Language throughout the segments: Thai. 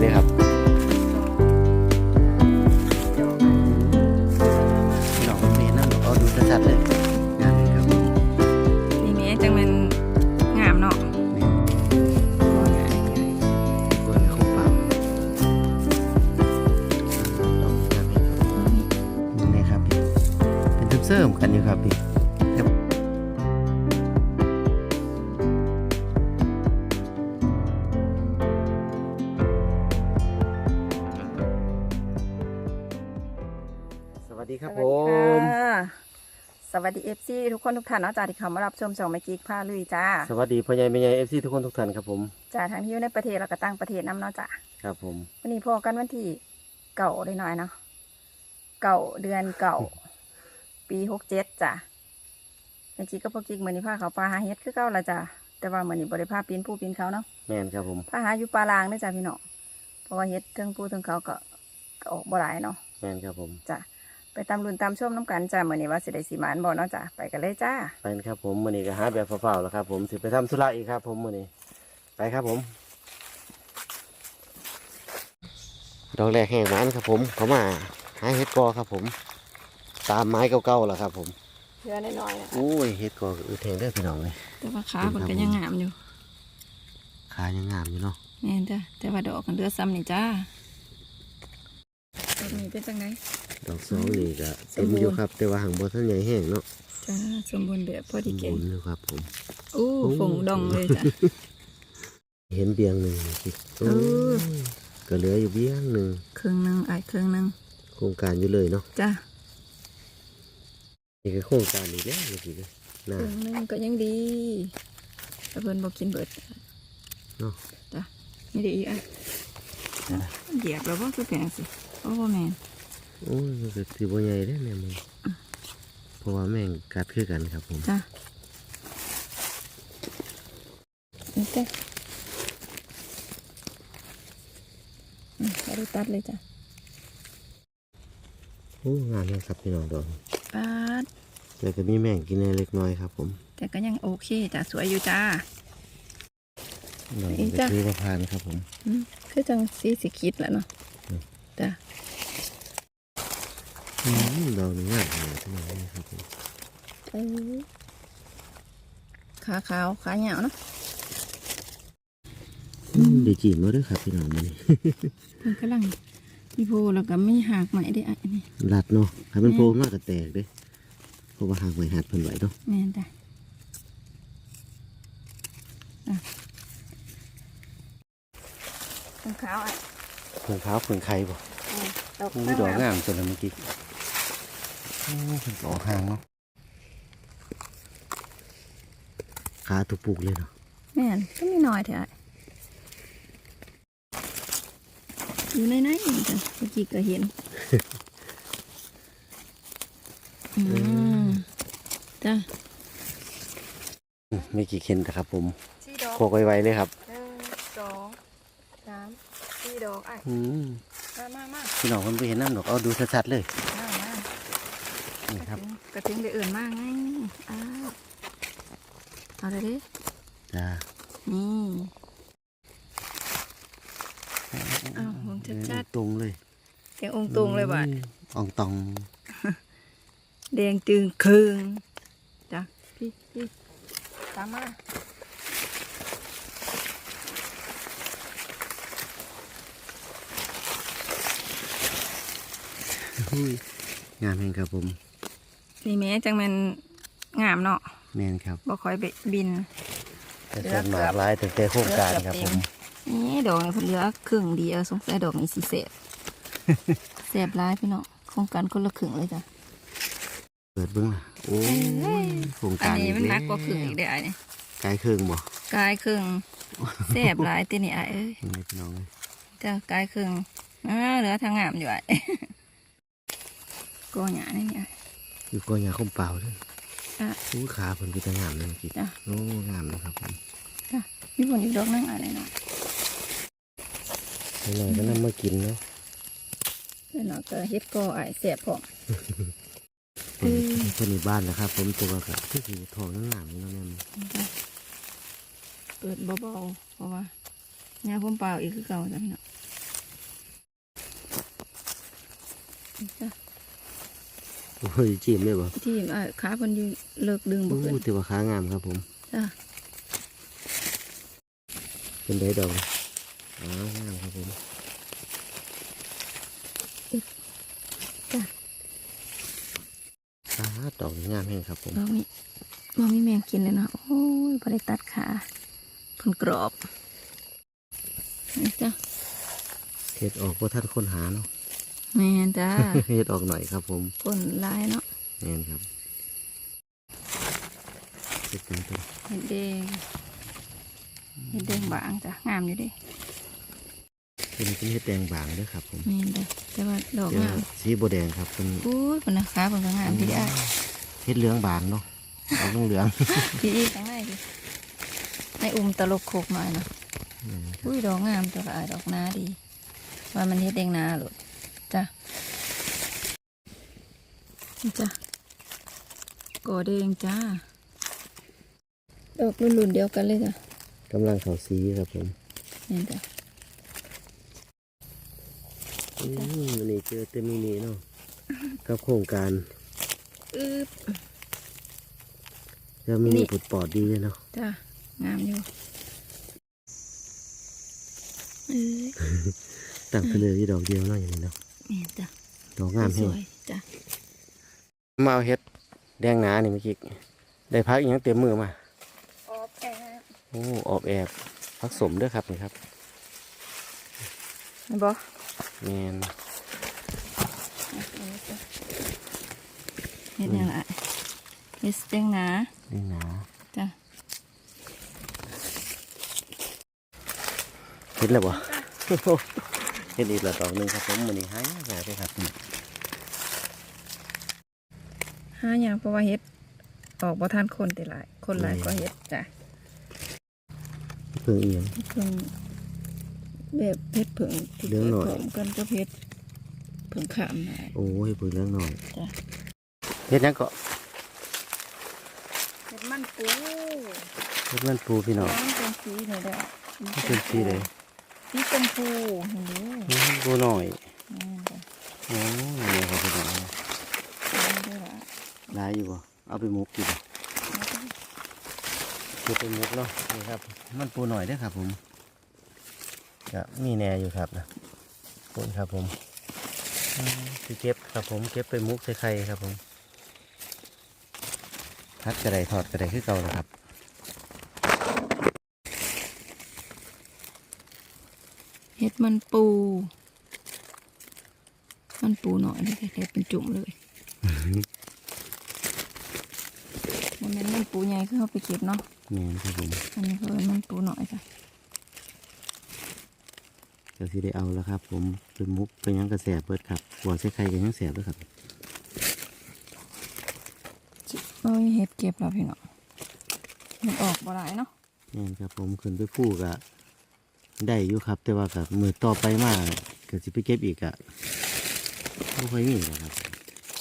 เลยครับดอกเมนนั่นเอาดูชัดๆเลยงามเลยครับนี่แม่จังมันงามเนาะนี่กล้วยเขาเปล่าดอกงามเลยนี่ครับพี่เป็นเสริมๆกันอยู่ครับพี่ ดีครับผสวัสดีมค่ะสวัสดีเอฟซีทุกคนทุกท่านเนาะจ้าที่เข้ามารับชมช่องแม่กิ๊กพาลุยจ้า สวัสดีพ่อใหญ่แม่ใหญ่เอฟซีทุกคนทุกท่านครับผมจ้าทั้งที่อยู่ในประเทศแล้วก็ต่างประเทศน้ำเนาะจ้าครับผมวันนี้พอกันวันที่เก่าได้หน่อยเนาะเก่าเดือนเก่า ปีหกเจ็ดจ้ะแม่กิ๊กก็พอกิ๊กมือนี้พาเขาปลาหาเฮ็ดคือเก่าละจ้ะแต่ว่ามือนี้บริภาปีนผู้ปีนเขาเนาะแม่นครับผมพาหาอยู่ปลาลางเด้อจ้ะพี่น้องเพราะว่าเฮ็ดเทั้งผู้เทั้งเขาก็ก็ออกบ่หลายเนาะแม่นครับผมจ้ะ ไปตามรุ่นตามชมน้ำกันจ้ะมื้อนี้ว่าสิได้สิหมานบ่เนาะจ้ะไปกันเลยจ้าไปครับผมมื้อนี้ก็หาแบบเปล่าๆแล้วครับ ผมสิไปทำธุระอีกครับ ผมมื้อนี้ไปครับผม ดอกแรกแห้งหวานครับผม เขามาหาเห็ดกอครับผม ตามไม้เก่าๆแล้วครับ ผมเพื่อน้อยๆนะโอ้ยเห็ดกออือแทงได้อพี่น้องเลยแต่ว่าขามันก็ยังงามอยู่ขายังงามอยู่เนาะแม่นจ้ะแต่ว่าดอกกันเดือซ้ำนี่จ้าดอกนี้เป็นจังได ดอกสองนี่ก็เต็มอยู่ครับ แต่ว่าหางบทันใหญ่แห้งเนาะจ้าสมบูรณ์แบบพอดีเก่งบุญอยู่ครับ ผมอู้โอ้ฝงดองเลยจ้ะเห็นเบียงหนึ่งสิโอ้เออก็เหลืออยู่เบียงหนึ่งครึ่งหนึงไอ้ายครึ่งหนึงโครงการอยู่เลยเนาะจ้านี่คือโครงการอีกแล้วเมื่อกี้เลยคน่ารึ่งหนึงก็ยังดีแต่เพิ่นบอกกินเบิดเนาะจ้ะนี่ดีอีกอะเหยียบแล้วว่าคือเป็นจังสิโอ้บ่แม่น โอ้ยมันก็ถือว่าใหญ่ได้อแม่มึงเพราะว่าแม่งกัดคือกันครับผมจ้ะนี่จ้ะอืมเราได้ตัดเลยจ้ะโอ้งามเลยครับพี่น้องดอกปาดแล้วก็มีแม่งกินในเล็กน้อยครับผม แต่ก็ยังโอเคจ้ะสวยอยู่จ้าดอกนี่ก็จ้ะถือว่าผ่านครับผมอืมคือจังสีสิคิดแหล้วเนาะอืม จ้ะอืมดอกนี้งามเลยพี่น้องนี่ครับผมเออขาขาวขาเหยาวเนาะอืมได้จีนมาด้วยครับพี่น้องมันนี่เพิ่นกำลังมีโพแล้วก็มีหากใหม่ได้อะอันนี้รัดเนาะถ้ามันโพงมากก็แตกเด้เพราะว่าหางไม้หัดเพิ่นไหวเนาะแม่นจ้ะอะข้างขาวอะเพิ่งขาวเพิ่งไข่บ่อืมดอกอู้ดอกงามจนเมื่อกี้ โอ้เพิ่ออกห่างเนาะขาตุกปุกเลยเนาะแม่นก็มีน้อยเถอะอยู่ในนั้นนี่จ้ะเมื่อกี้ก็เห็นอืมจ้ะอืมไม่กี่เข็นนะครับผมสี่ดอกโคกไวๆเลยครับหนึ่งสองสามสี่ดอกไอ้อืมมามามาพี่น้องคนไปเห็นน้ำดอกเอาดูชัดๆเลย นี่ครับกระถึงได้เอื่นมากไงอ้าวเอาเลยดิจ้านี่อ้าวมองชัดตรงเลยๆแกงองค์ตรงเลยบ่ะอืมอองตอง แดงจึงครึ่งจ้ะพี่พี่ตามมาอุ้ยงามแห่งครับผม นี่แม่จังแมันงามเนาะแมนครับบ่ค่อยไปบิน แต่ส่วนมากหลายแต่แต่โครงการครับผมนี่ดอกนี่เพิ่นเหลือครึ่งเดียวสงสัยดอกนี้สิเสพเสพหลายพี่น้องโครงการคนละครึ่งเลยจ้ะเปิดเบิ้งล่ะโอ้ยโครงอันการนี้มันหนักกว่าครึ่งแล้อีกได้อไอ้นี่ไกลครึ่งบ่กายครึ่งเสพหลายตินี่ไอ้เอ้ยเห็นไหมพี่น้องเลยจ้ะกายครึ่งอ่าเหลือทางงามอยู่ไอ้ ก็หยานี่นี่ไอยู่ก้อยยาคมเปล่าด้วยอ่ผู้ขาผมก็จะงามเลยกี้จ้ะ โอ้งามนะครับผมค่ะมีผลอีกดอกนึงอะหน่อยหน่อยๆก็นำมากินเนาะหน่อยเราก็เฮ็ดกอไอเสียบพร้มอืม คนในบ้านนะครับ ผมตัวก็ที่ถือทองงามๆนี่เนาะแม่มเปิดเบาๆเพราะว่าหญ้าผมเปล่าอีกคือเก่าจ้ะพี่น้นี่จ้ะ โอ้ยจิ้มเลยบ่ที่อะขาเพิ่นอยู่เลิกดึงบ่โอ้ขึ้นถือว่าขางามครับผมจ้ะเป็นได้ดอกอ๋องามครับผมจ้ะอ่าดอกนี้งามแห้งครับผมดอกนี้บ่มีแมงกินเลยเนาะโอ้ยบ่ได้ตัดขาเพิ่นกรอบนี่จ้ะเห็ดออกว่าท่านค้นหาเนาะ แม่นจ้าเห็ดออกหน่อยครับผมคนลายเนาะแม่นครับเห็ดเป็นตัวเห็ดแดงเห็ดแดงบางจ้ะงามอยู่เดิเป็นเป็นเห็ดแดงบางเด้วยครับผมแม่นเด้อแต่ว่าดอกเดี๋ยวงามสีโบวแดงครับเป็นโอ้ยเพิ่นนะขาเพิ่นก็งามดีอะเห็ดเหลืองบานเนาะเอาเหลืองพี่อีกข้างในดิในอุ้มตลกโคกหน่อยเนาะๆอืมอุ้ยดอกงามตัวละอายดอกนาดี ว่ามันเฮ็ดเองนาหลุดจ้ะ นี่จ้ะกอแดงจ้า ดอกรุ่นๆเดียวกันเลยจ้ะกำลังเขาสีครับผมนี่จ้ะอืมวันนี้เจอเต็มมินิเนาะกับโครงการอึบแล้วมินี่นิผุดปอดดีเลยเนาะจ้ะงามอยู่เอ้ยตั้งไปเลยที่ดอกเดียวเนาะอย่างนี้เนาะนี่จ้ะดอกงามสแห้งวยๆจ้ะ มาเอาเห็ดแดงหนานี่เมื่อกี้ได้พักอีกยังเต็มมือมาออบแอบโอ้ออบแอบพักสมเด้วยครับนี่ครับเห็นบ่แมนเฮ็ดยังไงเฮ็ดเต็งหนาแดงหนาจ้ะเห็ดแล้วบ่เห็ดอีกละดอกหนึ่งครับผมมันนี้หายง่ายเลยครับนี่หาอย่างเพราะว่าเฮ็ดออกบ่ทันคนแต่หลาย คนหลายก็เฮ็ดจ้ะเพิ่งเอียงเพิ่งแบบเฮ็ดเพิ่งที่เลี้ยงหน่อยกิดพร้อมกันก็เฮ็ดเพิ่งขามมาโอ้ยเพิ่งเลี้ยงหน่อยจ้ะเห็ดหยังก็เฮ็ดมันปูเห็ดมันปูพี่น้องน้องเป็นสีนี่แหละเป็นสีเลยสีชมพูเห็นดูอืมปูหน่อยนี่จ้ะโอ้ยเนี่ยครับพี่น้องนี่ด้วยล่ะ ลายอยู่บ่เอาไปหมุกกินคือไปหมุกเนาะนี่ครับ มันปูหน่อยเด้อครับผมจะมีแหน่อยู่ครับนะปูนครับผมอืมสิเก็บครับผมเก็บไปหมุกใส่ไข่ครับผมพัดกระไดทอดกระไดคือเก่านะครับเฮ็ดมันปู มันปูหน่อยเลยเฮ็ดเป็นจุ่มเลย มันเป็นมันปูใหญ่คือเขาไปเก็บเนาะนี่นครับผมอันนี้คือมันปูหน่อยจ้ะเดี๋ยวสิได้เอาแล้วครับ ผมเป็นมุกเป็นหยังกระแสเปิดครับหัวใส่ไข่กันยังแสบด้วยครับโอ้ยเฮ็ดเก็บแล้วพี่น้องมันออกบ่หลายเนาะนี่นครับผมขึ้นไปพูกะได้อยู่ครับ แต่ว่ากับมือต่อไปมาก็สิไปเก็บอีกอะไม่ค่อยมีแล้วครับ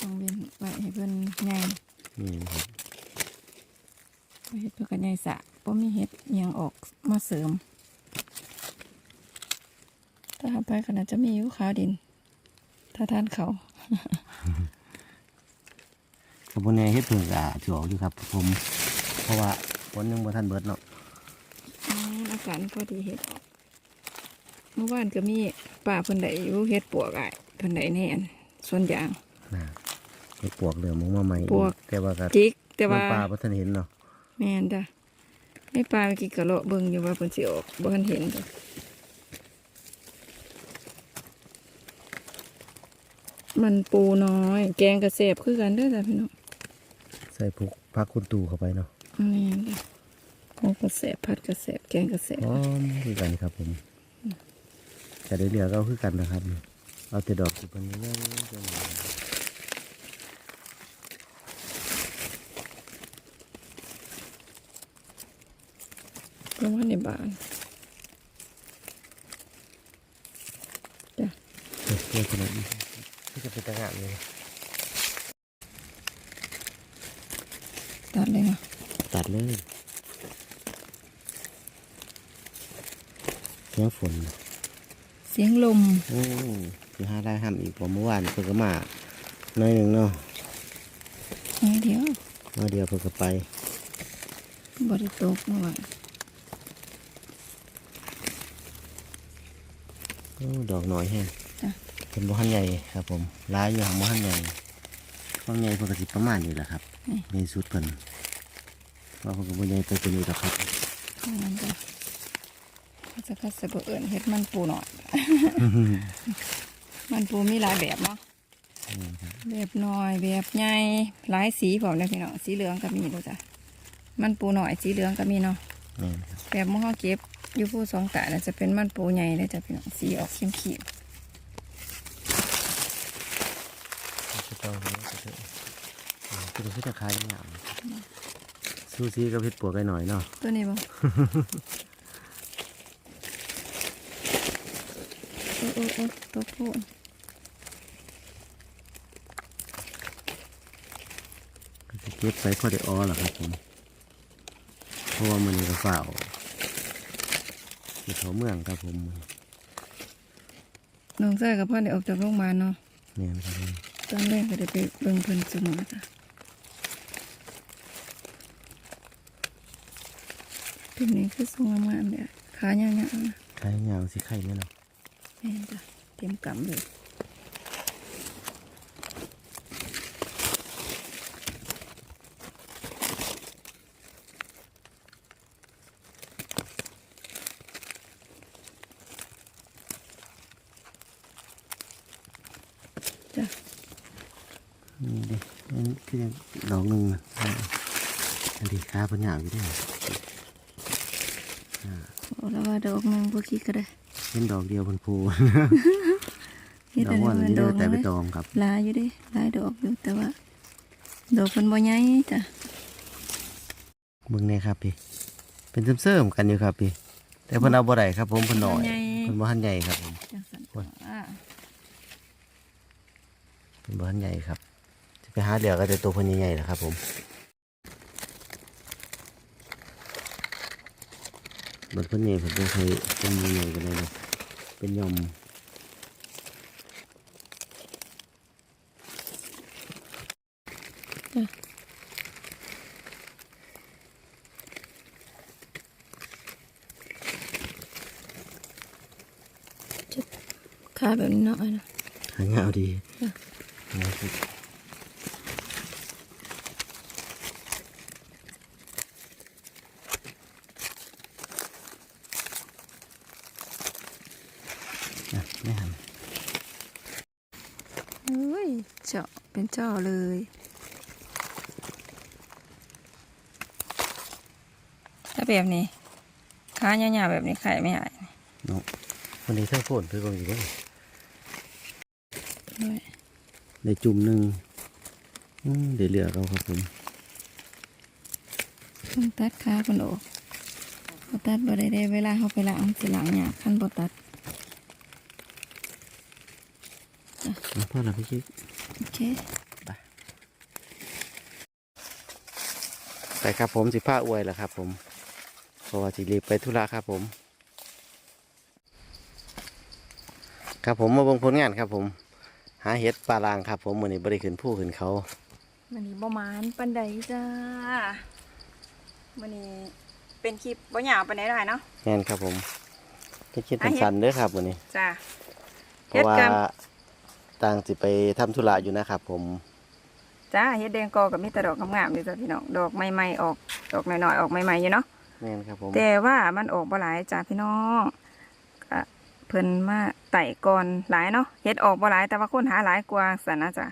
ต้องเวียนไว้ให้เพิ่นใหญ่นี่นะครับ เฮ็ดเพื่อกันใหญ่สะบ่มีเฮ็ดอิหยังออกมาเสริมถ้าหาไปขนาดจะมีอยู่ขาวดิน ถ้าทานเขากระบวนการเฮ็ดเพิ่งกะถือออกอยู่ครับ ผม เพราะว่าฝนยังบ่ทันเบิดเนาะอืมอากาศพอดีเฮ็ดออกเมื่อวานก็มีป่าเพิ่นได้อยู่เฮ็ดปวกอ้ายเพิ่นได้แน่นส่วนยางนะเฮ็ดปวกเหลือมงมาใหม่ปวกแต่ว่าก็จิกแต่ว่าน้ำปลาบ่ทันเห็นเนาะ แม่นจ้ะให้ปลาเมื่อกี้ก็เลาะเบิ่งอยู่ว่าเพิ่นสิออกบ่ทันเห็นจ้ะมันปูน้อย แกงกระเสบคือกันเด้อจ้ะพี่น้องใส่พุกพักคุณตู่เข้าไปเนาะอันนี้จ้ะโอ้กระเสบผัดกระเสบแกงกระเสบพร้อมคือกันครับผมจะได้เหลือก็เอาคือกันนะครับ เอาแต่ดอกสิเพิ่นเรื่อยๆ เพราะว่าในบ้านจ้ะเพื่อเพื่อขนาดนี้ที่จะเป็นตะงานเลยตัดเลยเนาะตัดเลยเสียงฝน เสียงลม โอ้คือหาได้ห้ามอีกผมเมื่อวานเพิ่นก็มาหน้อยหนึ่งเนาะนี่เดียวมาเดียวเพิ่นก็ไปบริตกเมื่อวาน โอ้ ดอกน้อยแฮงจ้ะเป็นบ่หันใหญ่ครับผมร้ายอยู่ของบ่หันใหญ่บางใหญ่เพิ่นก็สิประมาณนี้แหละครับในสุดเพิ่นว่าเพิ่นก็บ่ใหญ่ไปกว่านี้หรอกครับนั่นจ้ะเขาจะคัดสะเบเอิญเฮ็ดมันปูหน่อยมันปูมีหลายแบบเนาะแบบน้อยแบบใหญ่หลายสีพร้อมเลยพี่น้องสีเหลืองก็มีด้วยจ้ะมันปูหน่อยสีเหลืองก็มีเนาะแม่นครับแบบหม้อเก็บอ ยู่ผู้สองตาน่ะจะเป็นมันปูใหญ่เลยจะพี่น้องสีออกเขียวเขียวจะเจ้าเฮ็ดก็เถอะคือคือจะขายงามซูซีกับเฮ็ดปวกไอ้หน่อยเนาะตัวนี้บ่โอ้โอ้โอ้ตัวพูนก็สิเก็บใส่พอได้อ้อล่ะครับผมเพราะว่ามันนี่ก็ฝ้า วอยู่เขาเมืองครับผมน้องชายกับพ่อได้ออกจากโรงพยาบาลเนาะแม่นครับผมตอนแรกก็ได้ไปเบิ่งเพิ่นสมอจ้ะตัวนี้คือทรงงามๆเลยขายาวๆนะขายยาวสิไข่เนี่ยเนาะแม่นจ้ะเต็มกำเลยจ้ะ นี่ดิอันนี้คือยังดอกหนึ่งนะ อันนี้ค้าเพันยาวอยู่เด้วยโอ้แล้วว่าดอกหนึงบ่คิดก็ได้เป็นดอกเดียวพันโพเฮ็ดดออักนว่านี้นี้มันดอกแต่ไปเลยตอมครับหลายอยู่เดิหลายดอกอยู่แต่ว่า ดอกเพิ่นบ่ใหญ่จ้ะเบิ่งแน่ครับพี่ เป็นเสริมๆกันอยู่ครับพี่ แต่เพิ่นเอาบ่ได้ครับ ผมเพิ่นน้อยเพิ่นบ่ทันใหญ่ครับผมจังซั่นโอ้ยอ่าเพิ่นบ่ทันใหญ่ครับจะไปหาเดี๋ยวก็จะตัวเพิ่นใหญ่ๆแหละครับ ผม เบิ่งเพิ่นใหญ่เพิ่นบ่เคยเป็นในเลยเนาะเป็นยอมขาแบบนี้เนาะนะหางาวดีจ้ะนะครับอะไม่หันเอ้ยเจาะเป็นเจาะเลยถ้าแบบนี้ขายาวๆแบบนี้ไข่ไม่หายเนาะวันนี้เท่าโพดเพื่อนอยู่ด้วยด้วยได้จุ่มหนึ่งอืมเดี๋ยวเหลือเอาครับผมต้องตัดขาคนออกบ่ตัดบ่ได้ได้เวลาเขาไปล้างสิล้างยากคันบ่ตัด เอาพ่อเราพี่คิดโอเคไปครับผมสิผ้าอวยแล้วครับ ผมเพราะว่าสิรีบไปธุระครับผม ครับผมมาเบิ่งผลงานครับ ผม หาเห็ดปลาลางครับ ผมมือนี้บริขึ้นผู้ขึ้นเขามันนี้บ่หมานปันใดจ้ามันนี้เป็นคลิปบ่ยาวปานใดได้เนาะแน่นครับผมจะคิดหาเห็ดสั้นๆเด้อครับวันนี้จ้าเพราะว่าเฮ็ดกรรม ต่างสิไปทำธุระอยู่นะครับผมจ้าเฮ็ดแดงกอกับมีแต่ดอกงามๆเลยจ้ะพี่น้องดอกใหม่ๆออกดอกน้อยๆออกใหม่ๆอยู่เนาะแน่นครับผมแต่ว่ามันออกบ่หลายจ้าพี่น้องก็เพิ่นมาไต่ก่อนหลายเนาะเฮ็ดออกบ่หลายแต่ว่าคนหาหลายกว่าสันนะจ้ะ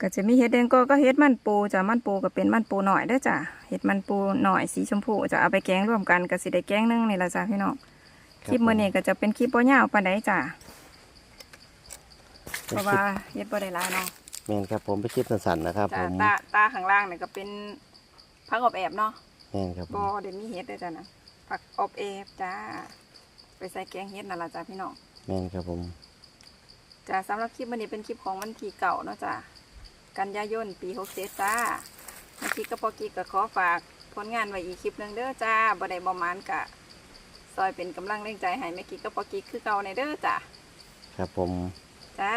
ก็จะมีเฮ็ดแดงกอก็เฮ็ดมันปูจ้ะมันปูก็เป็นมันปูหน่อยเด้อจ้ะเฮ็ดมันปูหน่อยสีชมพูจะเอาไปแกงร่วมกันก็สิได้แกงหนึงนี่ล่ะจ้ะพี่น้องคลิปมื้อนี้ก็จะเป็นคลิปบ่ยาวปานใดจ้ะ เพราะว่าเฮ็ดบ่ได้หลายเนาะแม่นครับผมไปคลิปสั้นๆนะครับผจ้ามตาตาข้างล่างเนี่ยก็เป็นผักอบแอบเนาะแม่นครับผบ่มเดี๋ยวมีเฮ็ดด้วยจ้ะนะผักอบแอบจ้า ไปใส่แกงเฮ็ดนั่นล่ะจ้าพี่น้อง แม่นครับผมจ้าสำหรับคลิปวันนี้เป็นคลิปของวันที่เก่าเนาะจ้ากันยายนปี67จ้าเมื่อกี้ก็พอกี้ก็ขอฝากผลงานไว้อีกคลิปหนึงเด้อจ้าบ่ได้บ่หมานกะซอยเป็นกำลังแรงใจให้แม่กี้ก็พอกี้คือเก่าในเด้อจ้าครับผม จ้า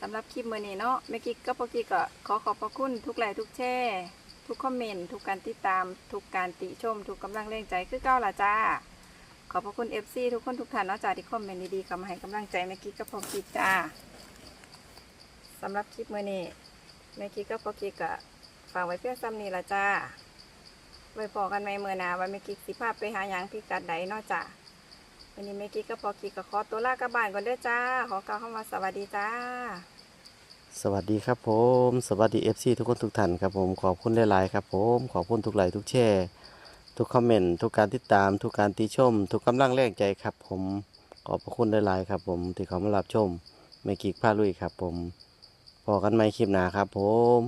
สำหรับคลิปมือนี้เนาะแม่กิ๊กกับพ่อกิ๊กก็ขอขอบพระคุณทุกไลค์ทุกแชร์ทุกคอมเมนต์ทุกการติดตาม ทุกการติชม ทุกกำลังแรงใจคือเก้าล่ะจ้า ขอบพระคุณ FC ทุกคนทุกท่านเนาะจ้าที่คอมเมนต์ดีๆเข้ามาให้กำลังใจแม่กิ๊กกับพ่อกิ๊กจ้าสำหรับคลิปมือนี้แม่กิ๊กกับพ่อกิ๊กก็ฝากไว้เพียงซ้ำนี้ละจ้าไว้พอกันใหม่มื้อนาว่าแม่อกิ๊กสิพาพไปหาหยังพิกัดใดเนาะจ้า วันนี้แม่กิ๊กกับปอกิ๊กก็ขอตัวลากลับบ้านก่อนเด้อจ้า ขอกล่าวคำว่าสวัสดีจ้า สวัสดีครับผม สวัสดี FC ทุกคนทุกท่านครับผมขอบคุณหลายๆครับผมขอบคุณทุกไลค์ทุกแชร์ทุกคอมเมนต์ทุกการติดตาม ทุกการติชม ทุกกำลังแรงใจครับผมขอบพระคุณหลายๆครับผมที่เขามารับชมแม่กิกพาลุยครับผมพอกันใหม่คลิปหนาครับผม